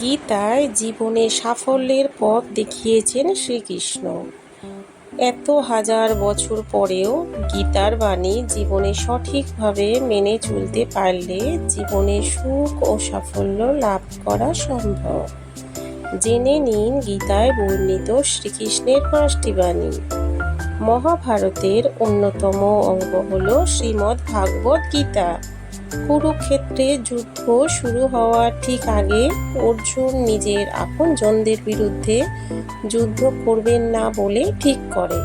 গীতায় জীবনে সাফল্যের পথ দেখিয়েছেন শ্রীকৃষ্ণ। এত হাজার বছর পরেও গীতার বাণী জীবনে সঠিকভাবে মেনে চলতে পারলে জীবনে সুখ ও সাফল্য লাভ করা সম্ভব। জেনে নিন গীতায় বর্ণিত শ্রীকৃষ্ণের পাঁচটি বাণী। মহাভারতের অন্যতম অঙ্গ হল শ্রীমদ্ ভাগবত গীতা। কুরুক্ষেত্রে যুদ্ধ শুরু হওয়ার ঠিক আগে অর্জুন নিজের আপনজনদের বিরুদ্ধে যুদ্ধ করবেন না বলে ঠিক করে।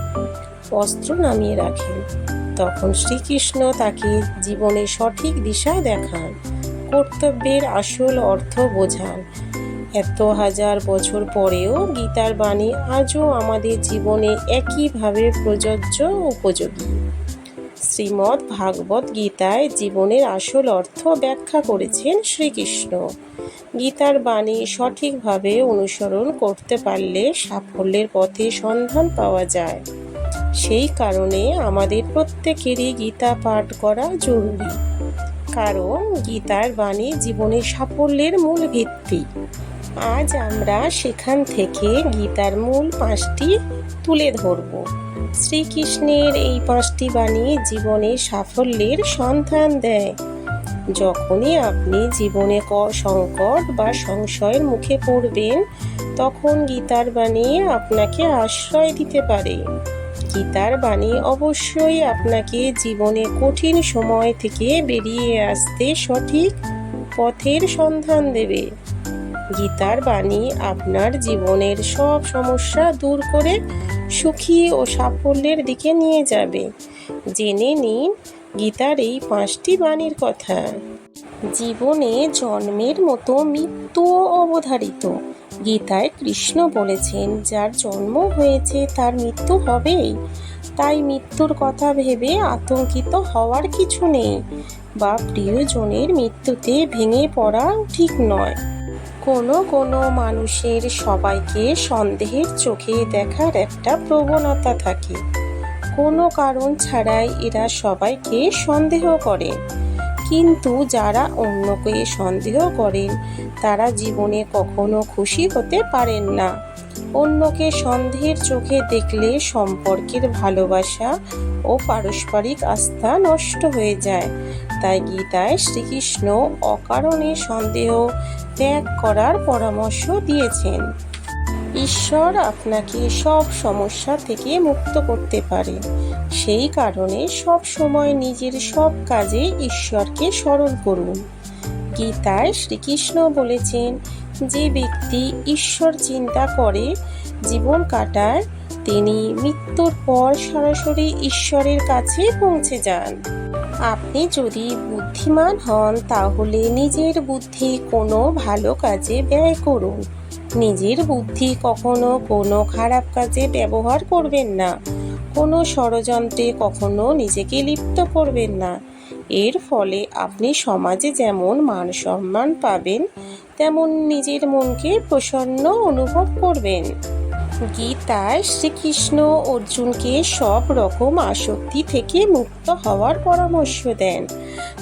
অস্ত্র নামিয়ে রাখেন। তখন শ্রীকৃষ্ণ তাকে জীবনে সঠিক দিশা দেখান, কর্তব্যের আসল অর্থ বোঝান। এত হাজার বছর পরেও গীতার বাণী আজও আমাদের জীবনে একইভাবে প্রযোজ্য উপযোগী। শ্রীমদ্ ভাগবত গীতায় জীবনের আসল অর্থ ব্যাখ্যা করেছেন শ্রীকৃষ্ণ। গীতার বাণী সঠিকভাবে অনুসরণ করতে পারলে সাফল্যের পথে সন্ধান পাওয়া যায়। সেই কারণে আমাদের প্রত্যেকেরই গীতা পাঠ করা জরুরি। কারণ গীতার বাণী জীবনের সাফল্যের মূল ভিত্তি। আজ আমরা সেখান থেকে গীতার মূল পাঁচটি তুলে ধরব। শ্রীকৃষ্ণের এই পাঁচটি বাণী জীবনে সাফল্যের সন্ধান দেয়। যখনই আপনি জীবনে সংকট বা সংশয়ের মুখে পড়বেন, তখন গীতার বাণী আপনাকে আশ্রয় দিতে পারে। গীতার বাণী অবশ্যই আপনাকে জীবনে কঠিন সময় থেকে বেরিয়ে আসতে সঠিক পথের সন্ধান দেবে। গীতার বাণী আপনার জীবনের সব সমস্যা দূর করে সুখী ও সাফল্যের দিকে নিয়ে যাবে। জেনে নিন গীতার এই পাঁচটি বাণীর কথা। জীবনে জন্মের মতো মৃত্যুও অবধারিত। গীতায় কৃষ্ণ বলেছেন, যার জন্ম হয়েছে তার মৃত্যু হবেই। তাই মৃত্যুর কথা ভেবে আতঙ্কিত হওয়ার কিছু নেই। বা প্রিয়জনের মৃত্যুতে ভেঙে পড়া ঠিক নয়। কোনো কোনো মানুষের সবাইকে সন্দেহের চোখে দেখার একটা প্রবণতা থাকে। কোনো কারণ ছাড়াই এরা সবাইকে সন্দেহ করে। কিন্তু যারা অন্যকে সন্দেহ করেন, তারা জীবনে কখনো খুশি হতে পারেন না। অন্যকে সন্দেহের চোখে দেখলে সম্পর্কের ভালোবাসা ও পারস্পরিক আস্থা নষ্ট হয়ে যায়। তাই গীতায় শ্রীকৃষ্ণ অকারণে সন্দেহ ত্যাগ করার পরামর্শ দিয়েছেন। ঈশ্বর আপনাকে সব সমস্যা থেকে মুক্ত করতে পারে। সেই কারণে সব সময় নিজের সব কাজে ঈশ্বরকে স্মরণ করুন। গীতায় শ্রীকৃষ্ণ বলেছেন, যে ব্যক্তি ঈশ্বর চিন্তা করে জীবন কাটায়, তিনি মৃত্যুর পর সরাসরি ঈশ্বরের কাছে পৌঁছে যান। আপনি যদি বুদ্ধিমান হন, তাহলে নিজের বুদ্ধি কোনো ভালো কাজে ব্যয় করুন। নিজের বুদ্ধি কখনো কোনো খারাপ কাজে ব্যবহার করবেন না। কোনো ষড়যন্ত্রে কখনো নিজেকে লিপ্ত করবেন না। এর ফলে আপনি সমাজে যেমন মান সম্মান পাবেন, তেমন নিজের মনকে প্রসন্ন অনুভব করবেন। গীতায় শ্রীকৃষ্ণ, অর্জুনকে সব রকম আসক্তি থেকে মুক্ত হওয়ার পরামর্শ দেন।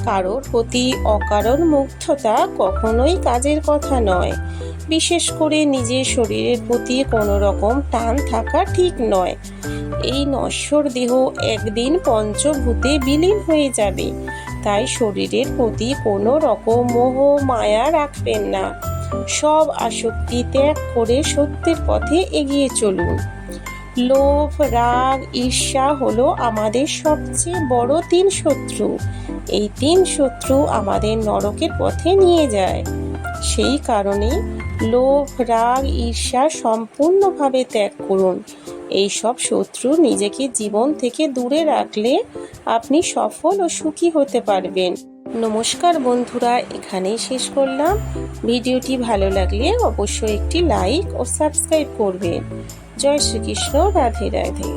কারোর প্রতি অকারণ মুগ্ধতা কখনোই কাজের কথা নয়। বিশেষ করে নিজের শরীরের প্রতি কোনো রকম টান থাকা ঠিক নয়। এই নশ্বর দেহ একদিন পঞ্চভূতে বিলীন হয়ে যাবে। তাই শরীরের প্রতি কোনো রকম মোহ, মায়া রাখবেন না। সব আসক্তি ত্যাগ করে সত্যের পথে এগিয়ে চলুন। লোভ, রাগ, ঈর্ষা হলো আমাদের সবচেয়ে বড় তিন শত্রু। এই তিন শত্রু আমাদের নরকের পথে নিয়ে যায়। সেই কারণে লোভ, রাগ, ঈর্ষা সম্পূর্ণভাবে ত্যাগ করুন। এই সব শত্রু নিজেকে জীবন থেকে দূরে রাখলে আপনি সফল ও সুখী হতে পারবেন। নমস্কার বন্ধুরা, এখানেই শেষ করলাম। ভিডিওটি ভালো লাগলে অবশ্যই একটি লাইক ও সাবস্ক্রাইব করবেন। জয় শ্রীকৃষ্ণ, রাধে রাধে।